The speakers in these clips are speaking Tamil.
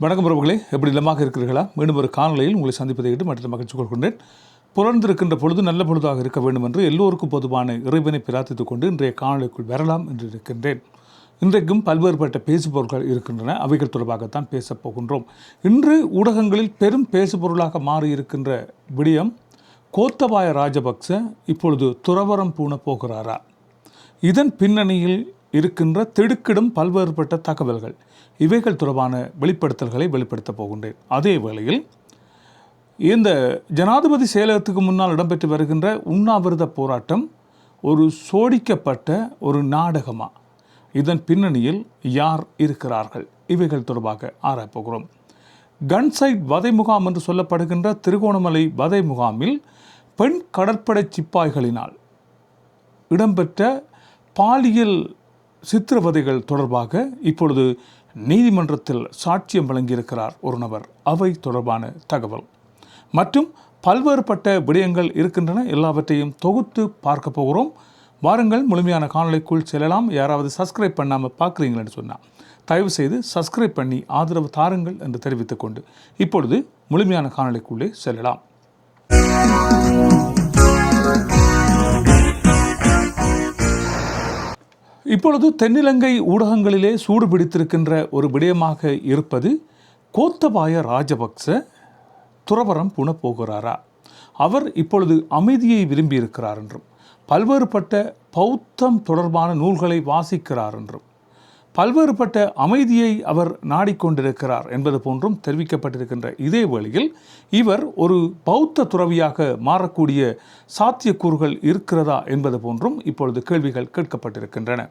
வணக்கம் பிரபுகளே எப்படி இல்லமாக இருக்கிறீர்களா? மீண்டும் ஒரு காணொலியில் உங்களை சந்திப்பதை விட்டு மற்ற மகிழ்ச்சி கொள்கின்றேன். புலர்ந்திருக்கின்ற பொழுது நல்ல பொழுதாக இருக்க வேண்டும் என்று எல்லோருக்கும் பொதுவான இறைவனை பிரார்த்தித்துக் கொண்டு இன்றைய காணொலிக்குள் வரலாம் என்று இருக்கின்றேன். இன்றைக்கும் பல்வேறுபட்ட பேசுபொருட்கள் இருக்கின்றன. அவைகள் தொடர்பாகத்தான் பேசப் போகின்றோம். இன்று ஊடகங்களில் பெரும் பேசுபொருளாக மாறியிருக்கின்ற விடயம் கோத்தபாய ராஜபக்ச இப்பொழுது துறவரம் பூண போகிறாரா? இதன் பின்னணியில் இருக்கின்ற திடுக்கிடும் பல்வேறுபட்ட தகவல்கள். இவைகள் தொடர்பான வெளிப்படுத்தல்களை வெளிப்படுத்தப் போகின்றேன். அதே வேளையில் இந்த ஜனாதிபதி செயலகத்துக்கு முன்னால் இடம்பெற்று வருகின்ற உண்ணாவிரத போராட்டம் ஒரு சோடிக்கப்பட்ட ஒரு நாடகமா? இதன் பின்னணியில் யார் இருக்கிறார்கள்? இவைகள் தொடர்பாக ஆராயப்போகிறோம் கன்சைட் வதை முகாம் என்று சொல்லப்படுகின்ற திருகோணமலை வதை முகாமில் பெண் கடற்படை சிப்பாய்களினால் இடம்பெற்ற பாலியல் சித்திரவதைகள் தொடர்பாக இப்பொழுது நீதிமன்றத்தில் சாட்சியம் வழங்கியிருக்கிறார் ஒரு நபர். அவை தொடர்பான தகவல். மற்றும் பல்வேறுபட்ட விடயங்கள் இருக்கின்றன. எல்லாவற்றையும் தொகுத்து பார்க்க போகிறோம். வாருங்கள் முழுமையான காணொலிக்குள் செல்லலாம். யாராவது சப்ஸ்கிரைப் பண்ணாமல் பார்க்குறீங்களேன்னு சொன்னால் தயவு செய்து சப்ஸ்கிரைப் பண்ணி ஆதரவு தாருங்கள் என்று தெரிவித்துக்கொண்டு இப்பொழுது முழுமையான காணொலிக்குள்ளே செல்லலாம். இப்பொழுது தென்னிலங்கை ஊடகங்களிலே சூடு பிடித்திருக்கின்ற ஒரு விடயமாக இருப்பது கோத்தபாய ராஜபக்ச துறவரம் புன போகிறாரா? அவர் இப்பொழுது அமைதியை விரும்பியிருக்கிறார் என்றும் பல்வேறுபட்ட பௌத்தம் தொடர்பான நூல்களை வாசிக்கிறார் என்றும் பல்வேறுபட்ட அமைதியை அவர் நாடிக்கொண்டிருக்கிறார் என்பது போன்றும் தெரிவிக்கப்பட்டிருக்கின்ற இதே வேளையில் இவர் ஒரு பௌத்த துறவியாக மாறக்கூடிய சாத்தியக்கூறுகள் இருக்கிறதா என்பது போன்றும் இப்பொழுது கேள்விகள் கேட்கப்பட்டிருக்கின்றன.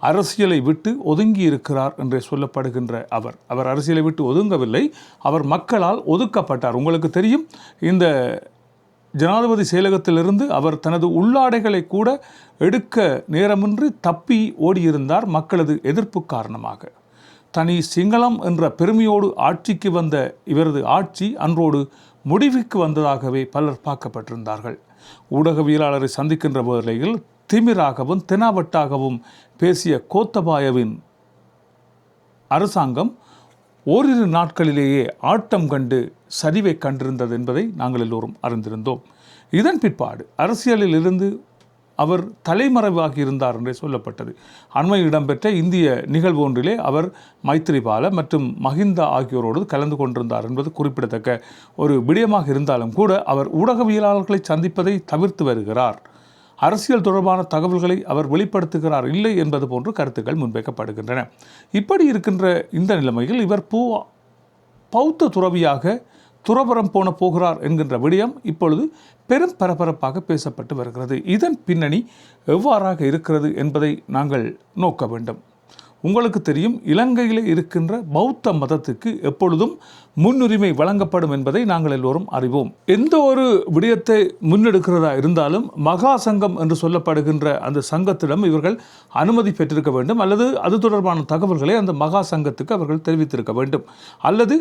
அரசியலை விட்டு ஒதுங்கி இருக்கிறார் என்று சொல்லப்படுகின்ற அவர். அவர் அரசியலை விட்டு ஒதுங்கவில்லை. அவர் மக்களால் ஒதுக்கப்பட்டார். உங்களுக்கு தெரியும் இந்த ஜனாதிபதி செயலகத்திலிருந்து அவர் தனது உள்ளாடைகளை கூட எடுக்க நேரமின்றி தப்பி ஓடியிருந்தார் மக்களது எதிர்ப்பு காரணமாக. தனி சிங்களம் என்ற பெருமையோடு ஆட்சிக்கு வந்த இவரது ஆட்சி அன்றோடு முடிவுக்கு வந்ததாகவே பலர் பார்க்கப்பட்டிருந்தார்கள். ஊடகவியலாளரை சந்திக்கின்ற வேளையில் திமிராகவும் தெனாவட்டாகவும் பேசிய கோத்தபாயவின் அரசாங்கம் ஓரிரு நாட்களிலேயே ஆட்டம் கண்டு சரிவை கண்டிருந்தது என்பதை நாங்கள் எல்லோரும் அறிந்திருந்தோம். இதன் பிற்பாடு அரசியலில் இருந்து அவர் தலைமறைவாகி இருந்தார் என்றே சொல்லப்பட்டது. அண்மையில் இடம்பெற்ற இந்திய நிகழ்வு ஒன்றிலே அவர் மைத்திரிபால மற்றும் மஹிந்தா ஆகியோரோடு கலந்து கொண்டிருந்தார் என்பது குறிப்பிடத்தக்க ஒரு விடயமாக இருந்தாலும் கூட அவர் ஊடகவியலாளர்களை சந்திப்பதை தவிர்த்து வருகிறார். அரசியல் தொடர்பான தகவல்களை அவர் வெளிப்படுத்துகிறார் இல்லை என்பது போன்று கருத்துக்கள் முன்வைக்கப்படுகின்றன. இப்படி இருக்கின்ற இந்த நிலைமையில் இவர் பூ பௌத்த துறவியாக துறவரம் போன போகிறார் என்கின்ற விடயம் இப்பொழுது பெரும் பரபரப்பாக பேசப்பட்டு வருகிறது. இதன் பின்னணி எவ்வாறாக இருக்கிறது என்பதை நாங்கள் நோக்க வேண்டும். உங்களுக்கு தெரியும் இலங்கையில் இருக்கின்ற பௌத்த மதத்துக்கு எப்பொழுதும் முன்னுரிமை வழங்கப்படும் என்பதை நாங்கள் எல்லோரும் அறிவோம். எந்த ஒரு விடயத்தை முன்னெடுக்கிறதா இருந்தாலும் மகா சங்கம் என்று சொல்லப்படுகின்ற அந்த சங்கத்திடம் இவர்கள் அனுமதி பெற்றிருக்க வேண்டும். அல்லது அது தொடர்பான தகவல்களை அந்த மகா சங்கத்துக்கு அவர்கள் தெரிவித்திருக்க வேண்டும். அல்லது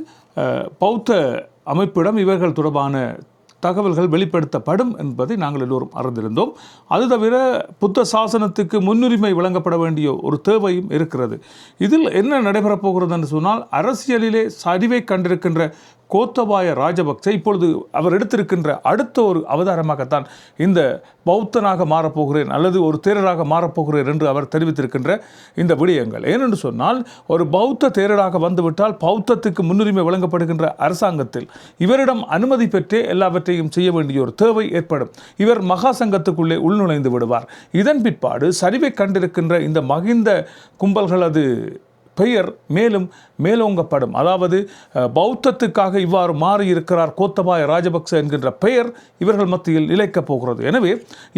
பௌத்த அமைப்பிடம் இவர்கள் தொடர்பான தகவல்கள் வெளிப்படுத்தப்படும் என்பதை நாங்கள் எல்லோரும் அறிந்திருந்தோம். அது தவிர புத்த சாசனத்துக்கு முன்னுரிமை வழங்கப்பட வேண்டிய ஒரு தேவையும் இருக்கிறது. இதில் என்ன நடைபெறப் போகிறது என்று சொன்னால் அரசியலிலே சரிவை கண்டிருக்கின்ற கோத்தபாய ராஜபக்ச இப்பொழுது அவர் எடுத்திருக்கின்ற அடுத்த ஒரு அவதாரமாகத்தான் இந்த பௌத்தனாக மாறப்போகிறேன் அல்லது ஒரு தேரராக மாறப்போகிறேன் என்று அவர் தெரிவித்திருக்கின்ற இந்த விடயங்கள். ஏனென்று சொன்னால் ஒரு பௌத்த தேரராக வந்துவிட்டால் பௌத்தத்துக்கு முன்னுரிமை வழங்கப்படுகின்ற அரசாங்கத்தில் இவரிடம் அனுமதி பெற்றே எல்லாவற்றையும் செய்ய வேண்டிய ஒரு தேவை ஏற்படும். இவர் மகா சங்கத்துக்குள்ளே உள்நுழைந்து விடுவார். இதன் பிற்பாடு சரிவை கண்டிருக்கின்ற இந்த மகிந்த கும்பல்களது பெயர் மேலும் மேலோங்கப்படும். அதாவது பௌத்தத்துக்காக இவ்வாறு மாறி இருக்கிறார் கோத்தபாய ராஜபக்ச என்கின்ற பெயர் இவர்கள் மத்தியில் இழைக்கப் போகிறது. எனவே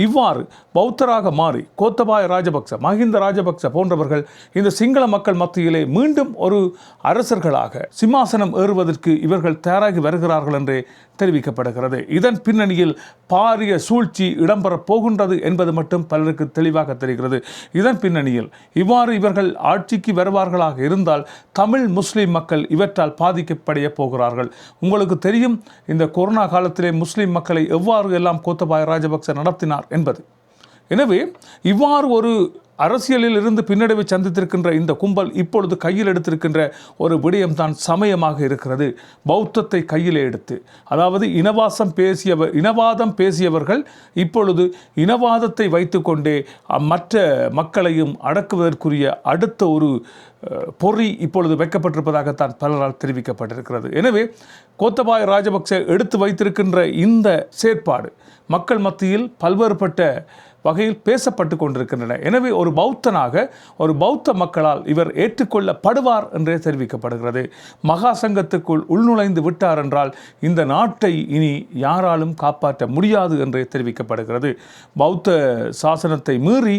இவ்வாறு பௌத்தராக மாறி கோத்தபாய ராஜபக்ச மஹிந்த ராஜபக்ச போன்றவர்கள் இந்த சிங்கள மக்கள் மத்தியிலே மீண்டும் ஒரு அரசர்களாக சிம்மாசனம் ஏறுவதற்கு இவர்கள் தயாராகி வருகிறார்கள் என்றே தெரிவிக்கப்படுகிறது. இதன் பின்னணியில் பாரிய சூழ்ச்சி இடம்பெறப் போகின்றது என்பது மட்டும் பலருக்கு தெளிவாக தெரிகிறது. இதன் பின்னணியில் இவ்வாறு இவர்கள் ஆட்சிக்கு வருவார்களாக இருந்தால் தமிழ் முஸ்லீம் மக்கள் இவற்றால் பாதிக்கப்படைய போகிறார்கள். உங்களுக்கு தெரியும் இந்த கொரோனா காலத்திலே முஸ்லீம் மக்களை எவ்வாறு எல்லாம் கோத்தபாய ராஜபக்ச நடத்தினார் என்பது. எனவே இவ்வாறு ஒரு அரசியலில் இருந்து பின்னடைவை சந்தித்திருக்கின்ற இந்த கும்பல் இப்பொழுது கையில் எடுத்திருக்கின்ற ஒரு விடயம்தான் சமயமாக இருக்கிறது. பௌத்தத்தை கையில் எடுத்து அதாவது இனவாசம் பேசியவர் இனவாதம் பேசியவர்கள் இப்பொழுது இனவாதத்தை வைத்துக்கொண்டே மற்ற மக்களையும் அடக்குவதற்குரிய அடுத்த ஒரு பொறி இப்பொழுது வைக்கப்பட்டிருப்பதாகத்தான் பலரால் தெரிவிக்கப்பட்டிருக்கிறது. எனவே கோத்தபாய ராஜபக்சே எடுத்து வைத்திருக்கின்ற இந்த செயற்பாடு மக்கள் மத்தியில் பல்வேறுபட்ட வகையில் பேசப்பட்டு கொண்டிருக்கின்றன. எனவே ஒரு பௌத்தனாக ஒரு பௌத்த மக்களால் இவர் ஏற்றுக்கொள்ளப்படுவார் என்றே தெரிவிக்கப்படுகிறது. மகா சங்கத்துக்குள் உள்நுழைந்து விட்டார் என்றால் இந்த நாட்டை இனி யாராலும் காப்பாற்ற முடியாது என்றே தெரிவிக்கப்படுகிறது. பௌத்த சாசனத்தை மீறி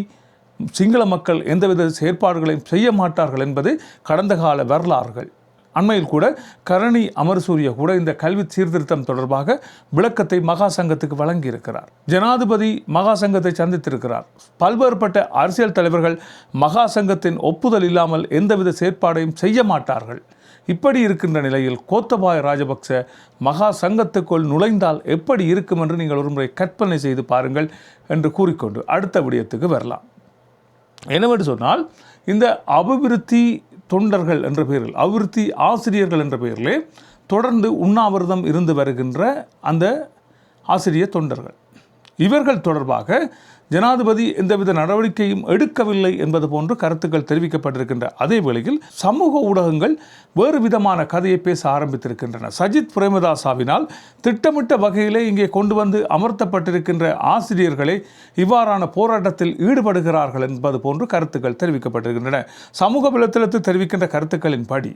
சிங்கள மக்கள் எந்தவித செயற்பாடுகளையும் செய்ய மாட்டார்கள் என்பது கடந்த கால வரலாறுகள். அண்மையில் கூட கரணி அமர்சூரிய கூட இந்த கல்வி சீர்திருத்தம் தொடர்பாக விளக்கத்தை மகா சங்கத்துக்கு வழங்கியிருக்கிறார். ஜனாதிபதி மகா சங்கத்தை சந்தித்திருக்கிறார். பல்வேறுபட்ட அரசியல் தலைவர்கள் மகா சங்கத்தின் ஒப்புதல் இல்லாமல் எந்தவித செயற்பாடையும் செய்ய மாட்டார்கள். இப்படி இருக்கின்ற நிலையில் கோத்தபாய ராஜபக்ச மகா சங்கத்துக்குள் நுழைந்தால் எப்படி இருக்கும் என்று நீங்கள் ஒருமுறை கற்பனை செய்து பாருங்கள் என்று கூறிக்கொண்டு அடுத்த விடயத்துக்கு வரலாம். என்னவென்று சொன்னால் இந்த அபிவிருத்தி தொண்டர்கள் என்ற பெயரில் அபிவிருத்தி ஆசிரியர்கள் என்ற பெயரிலே தொடர்ந்து உண்ணாவிரதம் இருந்து வருகின்ற அந்த ஆசிரிய தொண்டர்கள். இவர்கள் தொடர்பாக ஜனாதிபதி எந்தவித நடவடிக்கையும் எடுக்கவில்லை என்பது போன்று கருத்துக்கள் தெரிவிக்கப்பட்டிருக்கின்ற அதே வேளையில் சமூக ஊடகங்கள் வேறு விதமான கதையை பேச ஆரம்பித்திருக்கின்றன. சஜித் பிரேமதாசாவினால் திட்டமிட்ட வகையிலே இங்கே கொண்டு வந்து அமர்த்தப்பட்டிருக்கின்ற ஆசிரியர்களே இவ்வாறான போராட்டத்தில் ஈடுபடுகிறார்கள் என்பது போன்று கருத்துக்கள் தெரிவிக்கப்பட்டிருக்கின்றன. சமூக வலைத்தளத்தில் தெரிவிக்கின்ற கருத்துக்களின்படி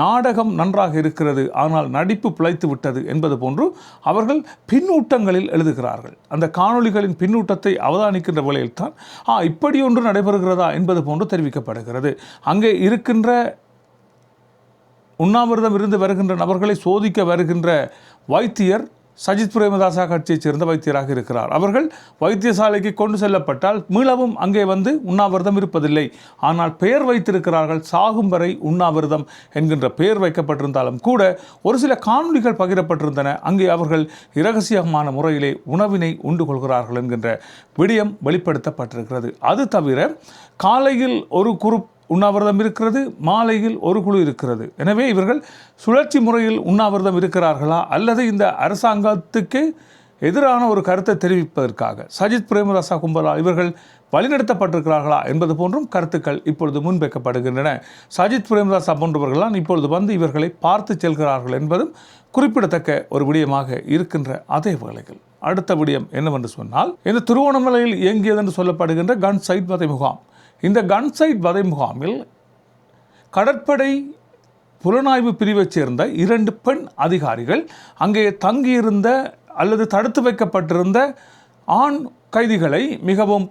நாடகம் நன்றாக இருக்கிறது ஆனால் நடிப்பு பிழைத்து விட்டது என்பது போன்று அவர்கள் பின்னூட்டங்களில் எழுதுகிறார்கள். அந்த காணொளிகளின் பின்னூட்டத்தை அவதானிக்கின்ற வேளையில் தான் ஆ இப்படி ஒன்று நடைபெறுகிறதா? என்பது போன்று தெரிவிக்கப்படுகிறது. அங்கே இருக்கின்ற உண்ணாவிரதம் இருந்து வருகின்ற நபர்களை சோதிக்க வருகின்ற வைத்தியர் சஜித் பிரேமதாசா கட்சியைச் சேர்ந்த வைத்தியராக இருக்கிறார். அவர்கள் வைத்தியசாலைக்கு கொண்டு செல்லப்பட்டால் மீளவும் அங்கே வந்து உண்ணாவிரதம் இருப்பதில்லை. ஆனால் பெயர் வைத்திருக்கிறார்கள் சாகும் வரை உண்ணாவிரதம் என்கின்ற பெயர் வைக்கப்பட்டிருந்தாலும் கூட ஒரு சில காணொலிகள் பகிரப்பட்டிருந்தன. அங்கே அவர்கள் இரகசியமான முறையிலே உணவினை உண்டு கொள்கிறார்கள் என்கின்ற விடயம் வெளிப்படுத்தப்பட்டிருக்கிறது. அது தவிர காலையில் ஒரு குரூப் உண்ணாவிரதம் இருக்கிறது மாலையில் ஒரு குழு இருக்கிறது. எனவே இவர்கள் சுழற்சி முறையில் உண்ணாவிரதம் இருக்கிறார்களா? அல்லது இந்த அரசாங்கத்துக்கு எதிரான ஒரு கருத்தை தெரிவிப்பதற்காக சஜித் பிரேமதாசா கும்பலா இவர்கள் வழிநடத்தப்பட்டிருக்கிறார்களா என்பது போன்றும் கருத்துக்கள் இப்பொழுது முன்வைக்கப்படுகின்றன. சஜித் பிரேமதாசா போன்றவர்கள்லாம் இப்பொழுது வந்து இவர்களை பார்த்து செல்கிறார்கள் என்பதும் குறிப்பிடத்தக்க ஒரு விடயமாக இருக்கின்ற அதே வேளையில். அடுத்த விடயம் என்னவென்று சொன்னால் இந்த திருவோணமலையில் இயங்கியது என்று சொல்லப்படுகின்ற கன் சைட் வதை முகாம். இந்த கன்சைட் வதை முகாமில் கடற்படை புலனாய்வு பிரிவைச் சேர்ந்த இரண்டு பெண் அதிகாரிகள் அங்கே தங்கியிருந்த அல்லது தடுத்து வைக்கப்பட்டிருந்த ஆண் கைதிகளை மிகவும்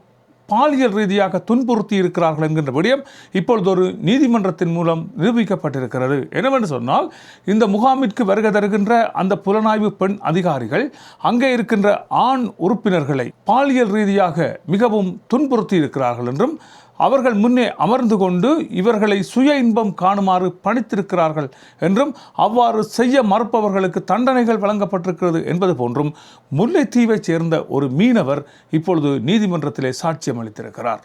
பாலியல் ரீதியாக துன்புறுத்தி இருக்கிறார்கள் என்கின்ற விடயம் இப்பொழுது ஒரு நீதிமன்றத்தின் மூலம் நிரூபிக்கப்பட்டிருக்கிறது. என்னவென்று சொன்னால் இந்த முகாமிற்கு வருகை தருகின்ற அந்த புலனாய்வு பெண் அதிகாரிகள் அங்கே இருக்கின்ற ஆண் உறுப்பினர்களை பாலியல் ரீதியாக மிகவும் துன்புறுத்தி இருக்கிறார்கள் என்றும் அவர்கள் முன்னே அமர்ந்து கொண்டு இவர்களை சுய இன்பம் காணுமாறு பணித்திருக்கிறார்கள் என்றும் அவ்வாறு செய்ய மறுப்பவர்களுக்கு தண்டனைகள் வழங்கப்பட்டிருக்கிறது என்பது போன்றும் முல்லைத்தீவைச் சேர்ந்த ஒரு மீனவர் இப்பொழுது நீதிமன்றத்திலே சாட்சியம் அளித்திருக்கிறார்.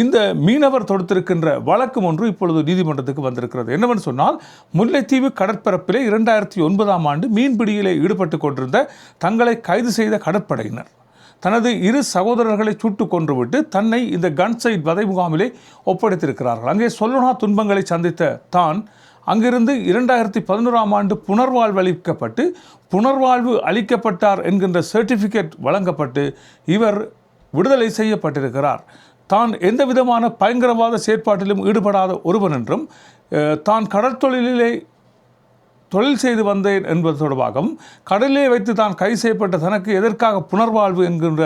இந்த மீனவர் தொடுத்திருக்கின்ற வழக்கு ஒன்று இப்பொழுது நீதிமன்றத்துக்கு வந்திருக்கிறது. என்னவென்று சொன்னால் முல்லைத்தீவு கடற்பரப்பிலே இரண்டாயிரத்தி ஒன்பதாம் ஆண்டு மீன்பிடியிலே ஈடுபட்டு கொண்டிருந்த தங்களை கைது செய்த கடற்படையினர். தனது இரு சகோதரர்களை சுட்டு கொன்றுவிட்டு தன்னை இந்த கன்சைட் வதை முகாமிலே ஒப்படைத்திருக்கிறார்கள். அங்கே சொல்லனா துன்பங்களை சந்தித்த தான் அங்கிருந்து இரண்டாயிரத்தி பதினோராம் ஆண்டு புனர்வாழ்வு அளிக்கப்பட்டு புனர்வாழ்வு அளிக்கப்பட்டார் என்கின்ற சர்டிஃபிகேட் வழங்கப்பட்டு இவர் விடுதலை செய்யப்பட்டிருக்கிறார். தான் எந்த விதமான பயங்கரவாத செயற்பாட்டிலும் ஈடுபடாத ஒருவன் என்றும் தான் கடற்தொழிலே தொழில் செய்து வந்தேன் என்பது தொடர்பாகவும் கடலிலே வைத்து தான் கை செய்யப்பட்ட தனக்கு எதற்காக புனர்வாழ்வு என்கின்ற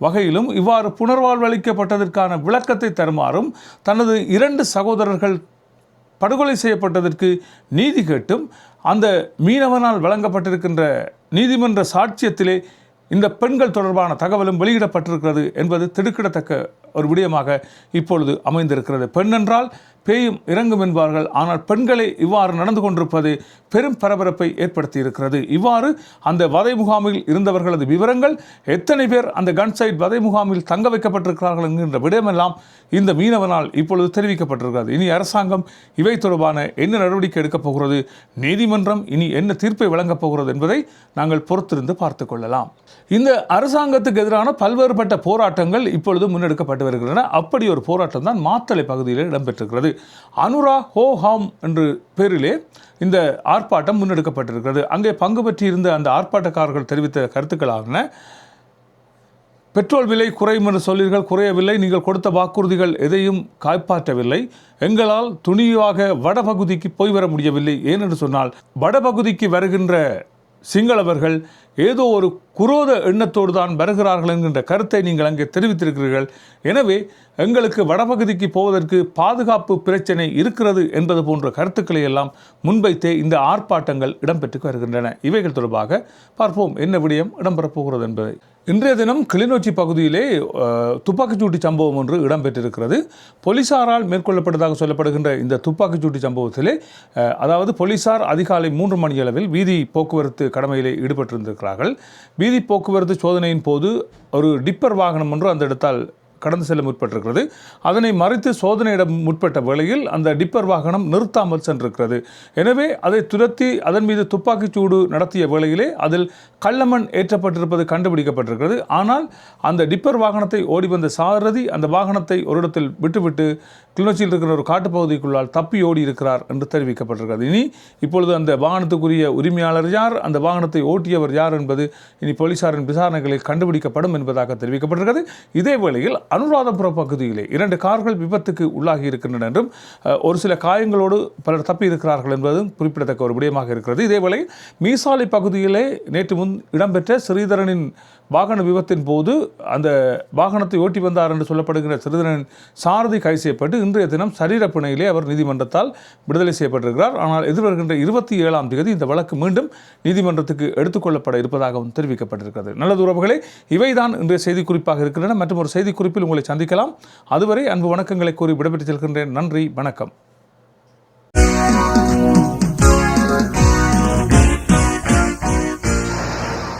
வகையிலும் இவ்வாறு புனர்வாழ்வு அளிக்கப்பட்டதற்கான விளக்கத்தை தருமாறும் தனது இரண்டு சகோதரர்கள் படுகொலை செய்யப்பட்டதற்கு நீதி கேட்டும் அந்த மீனவனால் வழங்கப்பட்டிருக்கின்ற நீதிமன்ற சாட்சியத்திலே இந்த பெண்கள் தொடர்பான தகவலும் வெளியிடப்பட்டிருக்கிறது என்பது திடுக்கிடத்தக்க ஒரு விடயமாக இப்பொழுது அமைந்திருக்கிறது. பெண் என்றால் பேயும் இறங்கும் என்பார்கள். ஆனால் பெண்களை இவ்வாறு நடந்து கொண்டிருப்பது பெரும் பரபரப்பை ஏற்படுத்தி இருக்கிறது இவ்வாறு அந்த வதை முகாமில் இருந்தவர்களது விவரங்கள் எத்தனை பேர் அந்த கன்சைட் வதை முகாமில் தங்க வைக்கப்பட்டிருக்கிறார்கள் என்கின்ற விடயமெல்லாம் இந்த மீனவனால் இப்பொழுது தெரிவிக்கப்பட்டிருக்கிறது. இனி அரசாங்கம் இவை தொடர்பான என்ன நடவடிக்கை எடுக்கப் போகிறது நீதிமன்றம் இனி என்ன தீர்ப்பை வழங்கப் போகிறது என்பதை நாங்கள் பொறுத்திருந்து பார்த்து கொள்ளலாம். இந்த அரசாங்கத்துக்கு எதிரான பல்வேறுபட்ட போராட்டங்கள் இப்பொழுது முன்னெடுக்கப்பட்டு வருகின்றன. அப்படி ஒரு போராட்டம் தான் மாத்தளை பகுதியில் இடம்பெற்றிருக்கிறது. அனுரா ஹோ ஹாம் என்று பேரிலே இந்த ஆர்ப்பாட்டம் முன்னெடுக்கப்பட்டிருக்கிறது. அங்கே பங்கு பற்றியிருந்த அந்த ஆர்ப்பாட்டக்காரர்கள் தெரிவித்த கருத்துக்களான பெட்ரோல் விலை குறையும் என்று சொல்லீர்கள் குறையவில்லை நீங்கள் கொடுத்த வாக்குறுதிகள் எதையும் காப்பாற்றவில்லை எங்களால் துணிவாக வடபகுதிக்கு போய் வர முடியவில்லை. ஏனென்று சொன்னால் வடபகுதிக்கு வருகின்ற சிங்களவர்கள் ஏதோ ஒரு குரோத எண்ணத்தோடு தான் வருகிறார்கள் என்கின்ற கருத்தை நீங்கள் அங்கே தெரிவித்திருக்கிறீர்கள். எனவே எங்களுக்கு வடபகுதிக்கு போவதற்கு பாதுகாப்பு பிரச்சனை இருக்கிறது என்பது போன்ற கருத்துக்களை எல்லாம் முன்வைத்தே இந்த ஆர்ப்பாட்டங்கள் இடம்பெற்று வருகின்றன. இவைகள் தொடர்பாக பார்ப்போம் என்ன விடயம் இடம்பெறப் போகிறது என்பதை. இன்றைய தினம் கிளிநொச்சி பகுதியிலே துப்பாக்கிச்சூட்டு சம்பவம் ஒன்று இடம்பெற்றிருக்கிறது. போலீசாரால் மேற்கொள்ளப்பட்டதாக சொல்லப்படுகின்ற இந்த துப்பாக்கிச்சூட்டு சம்பவத்திலே அதாவது போலீசார் அதிகாலை மூன்று மணியளவில் வீதி போக்குவரத்து கடமையிலே ஈடுபட்டிருந்திருக்கிறார்கள். வீதி போக்குவரத்து சோதனையின் போது ஒரு டிப்பர் வாகனம் ஒன்று அந்த இடத்தால் கடந்து செல்ல முற்பட்டிருக்கிறது. அதனை மறைத்து சோதனையிடம் முற்பட்ட வேளையில் அந்த டிப்பர் வாகனம் நிறுத்தாமல் சென்றிருக்கிறது. எனவே அதை துரத்தி அதன் மீது துப்பாக்கிச் சூடு நடத்திய வேளையிலே அதில் கள்ளமண் ஏற்றப்பட்டிருப்பது கண்டுபிடிக்கப்பட்டிருக்கிறது. ஆனால் அந்த டிப்பர் வாகனத்தை ஓடி வந்த சாரதி அந்த வாகனத்தை ஒரு இடத்தில் விட்டுவிட்டு கிளிநொச்சியில் இருக்கிற ஒரு காட்டுப்பகுதிக்குள்ளால் தப்பி ஓடி இருக்கிறார் என்று தெரிவிக்கப்பட்டிருக்கிறது. இனி இப்பொழுது அந்த வாகனத்துக்குரிய உரிமையாளர் யார்? அந்த வாகனத்தை ஓட்டியவர் யார் என்பது இனி போலீசாரின் விசாரணைகளில் கண்டுபிடிக்கப்படும் என்பதாக தெரிவிக்கப்பட்டிருக்கிறது. இதே வேளையில் அனுராதபுரம் பகுதியிலே இரண்டு கார்கள் விபத்துக்கு உள்ளாகி இருக்கின்றன என்றும் ஒரு சில காயங்களோடு பலர் தப்பி இருக்கிறார்கள் என்பதும் குறிப்பிடத்தக்க ஒரு விடயமாக இருக்கிறது. இதேவேளை மீசாலை பகுதியிலே நேற்று முன் இடம்பெற்ற ஸ்ரீதரனின் வாகன விபத்தின் போது அந்த வாகனத்தை ஓட்டி வந்தார் என்று சொல்லப்படுகிற ஸ்ரீதரனின் சாரதி கைது செய்யப்பட்டு இன்றைய தினம் சரீர பிணையிலே அவர் நீதிமன்றத்தால் விடுதலை செய்யப்பட்டிருக்கிறார். ஆனால் எதிர்வருகின்ற இருபத்தி ஏழாம் தேதி இந்த வழக்கு மீண்டும் நீதிமன்றத்துக்கு எடுத்துக்கொள்ளப்பட இருப்பதாகவும் தெரிவிக்கப்பட்டிருக்கிறது. நல்லது உறவுகளே இவைதான் இன்றைய செய்தி குறிப்பாக இருக்கின்றன. மற்றும் ஒரு செய்தி குறிப்பில் உங்களை சந்திக்கலாம். அதுவரை அன்பு வணக்கங்களை கூறி விடைபெற்று செல்கின்றேன். நன்றி வணக்கம்.